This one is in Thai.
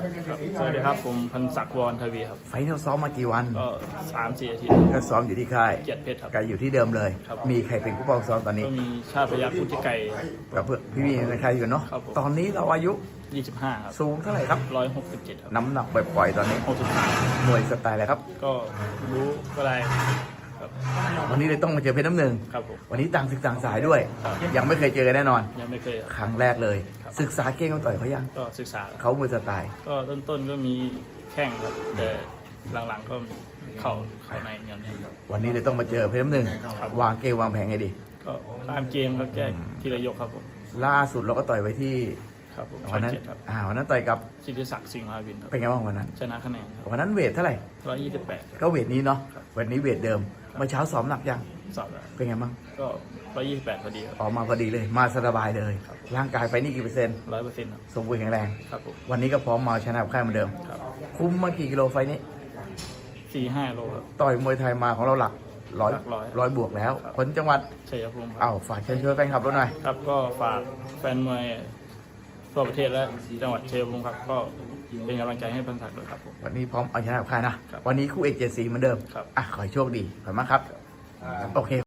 ครับสวัสดีครับ ผมพันศักดิ์วรทวีครับ ไฟท์เราซ้อมมากี่วัน ก็สามสี่อาทิตย์ก็ซ้อมอยู่ที่ค่ายเกียรติเพชรครับ ก็อยู่ที่เดิมเลย ครับ มีใครเป็นผู้ปกครองซ้อมตอนนี้ก็มีชาติพยัคฆ์พุทธิไก่กับเพื่อนพี่ๆในค่ายอยู่เนาะ ครับผม ตอนนี้เราอายุ25ครับสูงเท่าไหร่ครับ167ครับน้ำหนักปล่อยๆตอนนี้65มวยสไตล์อะไรครับ ก็รู้ก็ได้ครับวันนี้เลยต้องมาเจอเพชรน้ำหนึ่ง ครับผม วันนี้ต่างศึกต่างสายด้วยครับยังไม่เคยเจอกันแน่นอน ยังไม่เคยครับครั้งแรกเลย ครับศึกษาเก่งเขาต่อยเขายังก็ศึกษาเขามวยสไตล์ก็ต้นๆก็มีแข้งครับแต่หลังๆก็เข่าเข่าในเงี้ยเนี่ยครับ วันนี้เลยต้องมาเจอเพชรน้ำหนึ่งครับ วางเกมวางแผงให้ดีก็ตามเกมครับแก้ทีละยกครับผมล่าสุดเราก็ต่อยไว้ที่ครับผมวันนั้นเจ็ดครับอ่าวันนั้นต่อยกับสิทธิศักดิ์สิงห์มาวินครับเป็นไงบ้างวันนั้น ชนะคะแนนครับวันนั้นเวทเท่าไหร่128ก็เวทนี้เนาะครับ วันนี้เวทเดิมเมื่อเช้าซ้อมหนักยัง สอบแล้วเป็นไงบ้างก็ร้อยยี่สิบแปดพอดีครับ ออกมาพอดีเลย มาสบายเลย ครับ ร่างกายไปนี่กี่เปอร์เซ็นต์ร้อยเปอร์เซ็นต์ครับสมบูรณ์แข็งแรง ครับผมวันนี้ก็พร้อมมาชนะกับค่ายเหมือนเดิม ครับคุ้มมากี่กิโลไฟล์นี้ สี่ห้าโลครับ ต่อยมวยไทยมาของเราหลักร้อยหลักร้อยร้อยบวกแล้วครับ คนจังหวัดชัยภูมิครัเอ้าฝากเชิญชวนแฟนคลับเราหน่อย ครับก็ฝากแฟนมวยทั่วประเทศและจังหวัดชัยภูมิครับ ก็เป็นกำลังใจให้พันศักดิ์ด้วยครับผม วันนี้พร้อมเอาชนะกับค่ายนะ ครับวันนี้คู่เอกเจ็ดสีเหมือนเดิมครับ อะขอให้โชคดีขอบคุณมากครับ โอเค